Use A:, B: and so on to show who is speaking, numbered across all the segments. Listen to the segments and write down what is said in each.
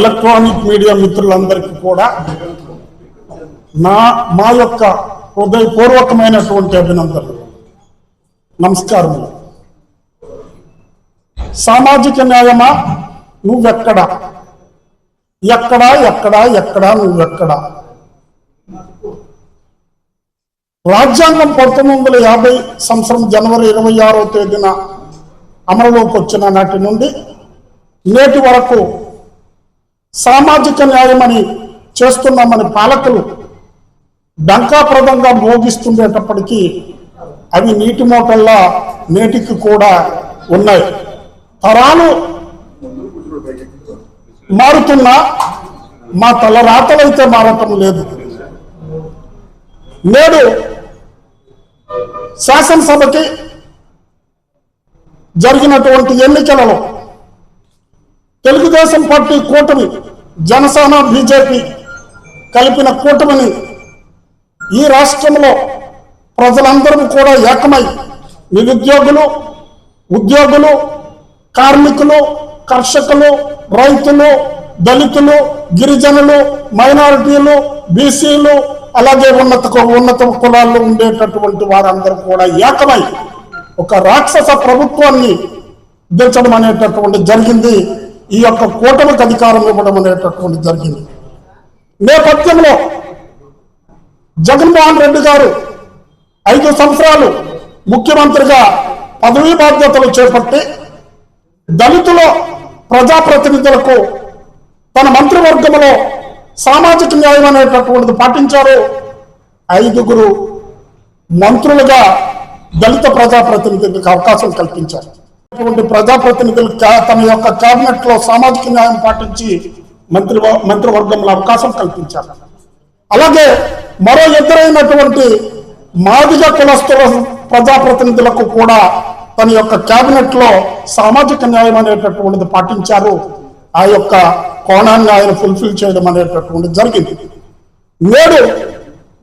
A: Electronic media మిత్రులందరికీ కూడా నా మా యొక్క హృదయపూర్వకమైనటువంటి అభినందనలు. నమస్కారములు. సామాజిక న్యాయమా? నువ్వెక్కడా? ఎక్కడా ఎక్కడా ఎక్కడా నువ్వెక్కడా? రాజ్యాంగం పంతొమ్మిది వందల యాభై సంవత్సరం జనవరి ఇరవై ఆరో తేదీన అమలులోకి వచ్చిన నాటి నుండి నేటి వరకు సామాజిక న్యాయమని చేస్తున్నామని పాలకులు డంకాప్రదంగా మోగిస్తుండేటప్పటికీ అవి నీటి మూటల్లా నేటికి కూడా ఉన్నాయి. తరాలు మారుతున్నా మా తలరాతలైతే మారటం లేదు. నేడు శాసనసభకి జరిగినటువంటి ఎన్నికలలో తెలుగుదేశం పార్టీ కూటమి జనసేన బీజేపీ కలిపిన కూటమిని ఈ రాష్ట్రంలో ప్రజలందరూ కూడా ఏకమై నిరుద్యోగులు ఉద్యోగులు కార్మికులు కర్షకులు రైతులు దళితులు గిరిజనులు మైనారిటీలు బీసీలు అలాగే ఉన్నత ఉన్నత కులాల్లో ఉండేటటువంటి వారందరూ కూడా ఏకమై ఒక రాక్షస ప్రభుత్వాన్ని దించడం అనేటటువంటి జరిగింది. ఈ యొక్క కూటమికి అధికారం ఇవ్వడం అనేటటువంటి జరిగింది. నేపథ్యంలో జగన్మోహన్ రెడ్డి గారు ఐదు సంవత్సరాలు ముఖ్యమంత్రిగా పదవీ బాధ్యతలు చేపట్టి దళితుల ప్రజాప్రతినిధులకు తన మంత్రివర్గంలో సామాజిక న్యాయం అనేటటువంటిది పాటించారు. ఐదుగురు మంత్రులుగా దళిత ప్రజాప్రతినిధులకు అవకాశం కల్పించారు. ప్రజాప్రతినిధులు కా- తమ యొక్క కేబినెట్లో సామాజిక న్యాయం పాటించి మంత్రి మంత్రివర్గంలో అవకాశం కల్పించారు. అలాగే మరో ఎదురైనటువంటి మాదిగ కులస్తుల ప్రజాప్రతినిధులకు కూడా తన యొక్క కేబినెట్లో సామాజిక న్యాయం అనేటటువంటిది పాటించారు. ఆ యొక్క కోణాన్ని ఆయన ఫుల్ఫిల్ చేయడం అనేటటువంటిది జరిగింది. నేడు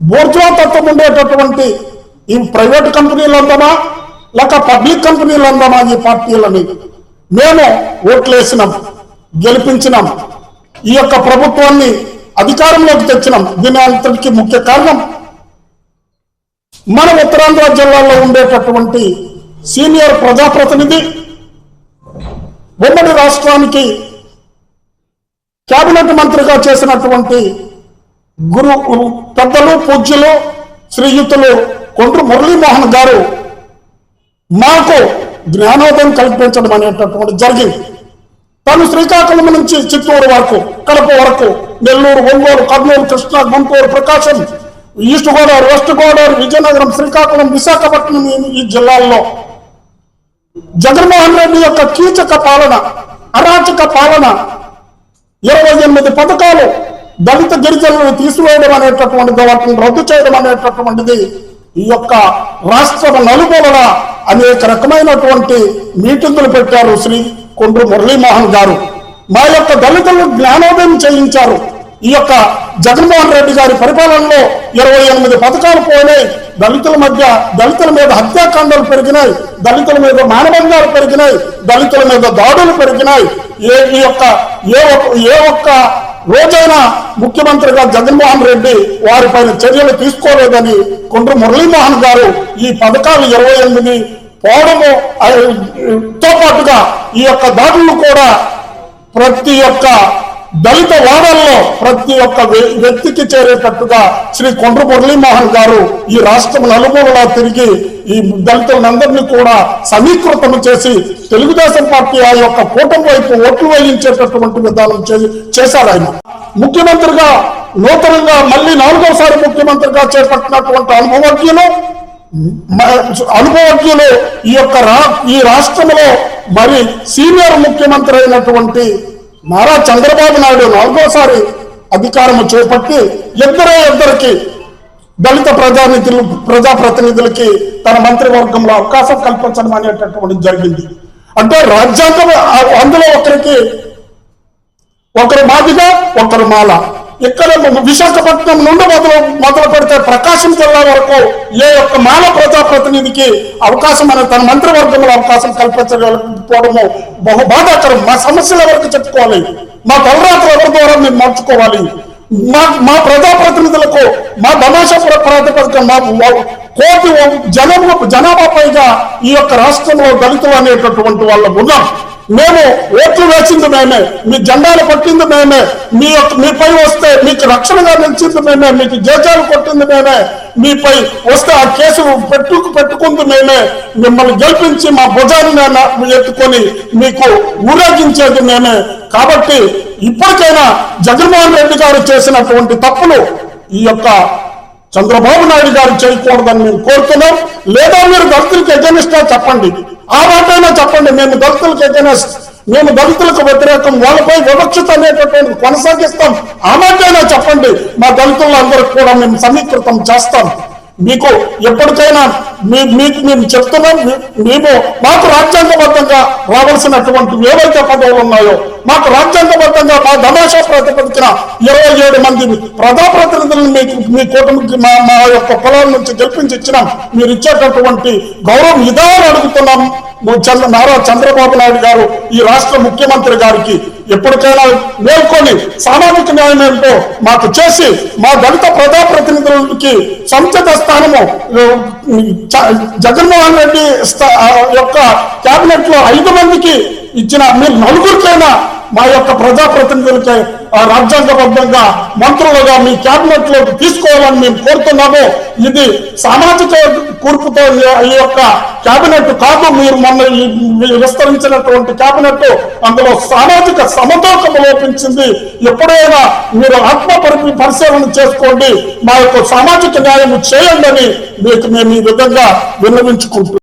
A: బోర్జువా తత్వం ఉండేటటువంటి ఈ ప్రైవేట్ కంపెనీలు అందమా లేక పబ్లిక్ కంపెనీలు అందామా ఈ పార్టీలని? మేము ఓట్లేసినాం గెలిపించినాం. ఈ యొక్క ప్రభుత్వాన్ని అధికారంలోకి తెచ్చినాం. దీని అంతటికి ముఖ్య కారణం మన ఉత్తరాంధ్ర జిల్లాలో ఉండేటటువంటి సీనియర్ ప్రజాప్రతినిధి ఉమ్మడి రాష్ట్రానికి కేబినెట్ మంత్రిగా చేసినటువంటి గురు పెద్దలు పూజ్యులు శ్రీయుతులు కొండ్రు మురళీమోహన్ గారు మాకు జ్ఞానోదయం కల్పించడం అనేటటువంటి జరిగింది. తను శ్రీకాకుళం నుంచి చిత్తూరు వరకు కడప వరకు నెల్లూరు ఒంగోలు కర్నూలు కృష్ణా గుంటూరు ప్రకాశం ఈస్ట్ గోదావరి వెస్ట్ గోదావరి విజయనగరం శ్రీకాకుళం విశాఖపట్నం ఈ- జిల్లాల్లో జగన్మోహన్ రెడ్డి యొక్క కీచక పాలన అరాచక పాలన ఇరవై ఎనిమిది పథకాలు దళిత గిరిజనులను తీసివేయడం అనేటటువంటిది వాటిని రద్దు చేయడం అనేటటువంటిది ఈ యొక్క రాష్ట్ర నలుమూలల అనేక రకమైనటువంటి మీటింగులు పెట్టారు శ్రీ కొండ్రు మురళీమోహన్ గారు. మా యొక్క దళితులు జ్ఞానోదయం చేయించారు. ఈ యొక్క జగన్మోహన్ రెడ్డి గారి పరిపాలనలో ఇరవై ఎనిమిది పథకాలు పోయినాయి. దళితుల మధ్య దళితుల మీద హత్యాకాండాలు పెరిగినాయి. దళితుల మీద మానభంగాలు పెరిగినాయి. దళితుల మీద దాడులు పెరిగినాయి. ఏ ఈ యొక్క ఏ ఒక్క ఏ ఒక్క రోజైనా ముఖ్యమంత్రిగా జగన్మోహన్ రెడ్డి వారిపైన చర్యలు తీసుకోలేదని కొండ్రు మురళీమోహన్ గారు ఈ పథకాలు ఇరవై ఎనిమిది పోవడము తో పాటుగా ఈ యొక్క దాడులు కూడా ప్రతి ఒక్క దళిత వాడల్లో ప్రతి ఒక్క వ్య- వ్యక్తికి చేరేటట్టుగా శ్రీ కొండ్రు మురళీమోహన్ గారు ఈ రాష్ట్రం నలుమూలలా తిరిగి ఈ దళితులందరినీ కూడా సమీకృతం చేసి తెలుగుదేశం పార్టీ ఆ యొక్క కూటమి వైపు ఓట్లు వేయించేటటువంటి విధానం చే- చేశారు ఆయన. ముఖ్యమంత్రిగా నూతనంగా మళ్ళీ నాలుగోసారి ముఖ్యమంత్రిగా చేపట్టినటువంటి అనుభవజ్ఞులు అనుభవజ్ఞులు ఈ యొక్క ఈ రాష్ట్రంలో మరి సీనియర్ ముఖ్యమంత్రి అయినటువంటి నారా చంద్రబాబు నాయుడు నాలుగోసారి అధికారము చేపట్టి ఇద్దరే ఇద్దరికి దళిత ప్రజానిధులు ప్రజాప్రతినిధులకి తన మంత్రివర్గంలో అవకాశం కల్పించడం అనేటటువంటి జరిగింది. అంటే రాజ్యాంగం అందులో ఒకరికి ఒకరు మాదిగ ఒకరు మాల. ఇక్కడ విశాఖపట్నం నుండి మొదలు మొదలు పెడితే ప్రకాశం జిల్లా వరకు ఏ ఒక్క మాల ప్రజాప్రతినిధికి అవకాశం అనే తన మంత్రివర్గంలో అవకాశం కల్పించకపోవడము బహు బాధాకరం. మా సమస్యలు ఎవరికి చెప్పుకోవాలి? మా తలరాత్రులు ఎవరి ద్వారా మేము మార్చుకోవాలి? మా మా ప్రజాప్రతినిధులకు మా ధనాశ ప్రాతిపదిక మా కోటి జనాభా జనాభా పైగా ఈ యొక్క రాష్ట్రంలో దళితులు అనేటటువంటి వాళ్ళు ఉన్నాం మేము ఓట్లు వేసింది మేమే మీ జెండాలు కొట్టింది మేమే మీ యొక్క మీపై వస్తే మీకు రక్షణగా నిలిచింది మేమే మీకు జేజాలు కొట్టింది మేమే మీపై వస్తే ఆ కేసు పెట్టుకు పెట్టుకుంది మేమే. మిమ్మల్ని గెలిపించి మా భుజాన్ని ఎత్తుకొని మీకు ఊరేగించేది మేమే. కాబట్టి ఇప్పటికైనా జగన్మోహన్ రెడ్డి గారు చేసినటువంటి తప్పులు ఈ యొక్క చంద్రబాబు నాయుడు గారు చేయకూడదని మేము కోరుతున్నాం. లేదా మీరు దళితులకు ఎగనిస్తా చెప్పండి. ఆ మాటైనా చెప్పండి మేము దళితులకు ఎగనిస్ట్ మేము దళితులకు వ్యతిరేకం వాళ్ళపై వివక్షత అనేటటువంటి కొనసాగిస్తాం. ఆ మాటైనా చెప్పండి మా దళితులందరికీ కూడా మేము సమీకృతం చేస్తాం. మీకు ఎప్పటికైనా మీ మీకు మేము చెప్తున్నాం మేము మాకు రాజ్యాంగబద్ధంగా రావాల్సినటువంటి ఏవైతే పదవులు ఉన్నాయో మాకు రాజ్యాంగబద్ధంగా మా ధనాశా ప్రాతిపదికన ఇరవై ఏడు మంది ప్రజాప్రతినిధులను మీకు మీ కూటమికి మా మా యొక్క పొలాల నుంచి గెలిపించి ఇచ్చినాం. మీరు ఇచ్చేటటువంటి గౌరవం ఇదా అడుగుతున్నాం. చంద్ర నారా చంద్రబాబు నాయుడు గారు ఈ రాష్ట్ర ముఖ్యమంత్రి గారికి ఎప్పటికైనా మేల్కొని సామాజిక న్యాయం ఏంటో మాకు చేసి మా దళిత ప్రజాప్రతినిధులకి సముచిత స్థానము జగన్మోహన్ రెడ్డి స్థా- యొక్క కేబినెట్లో ఐదు మందికి ఇచ్చిన మీరు నలుగురికైనా మా యొక్క ప్రజాప్రతినిధులకి ఆ, రాజ్యాంగబద్ధంగా మంత్రులుగా మీ క్యాబినెట్లోకి తీసుకోవాలని మేము కోరుతున్నాము. ఇది సామాజిక కూర్పుతో ఈ- యొక్క కేబినెట్ కాదు మీరు మొన్న విస్తరించినటువంటి కేబినెట్ అందులో సామాజిక సమతూకం లోపించింది. ఎప్పుడైనా మీరు ఆత్మ పరిశీలన చేసుకోండి. మా యొక్క సామాజిక న్యాయం చేయండి అని మీకు మేము ఈ విధంగా విన్నవించుకుంటున్నాం.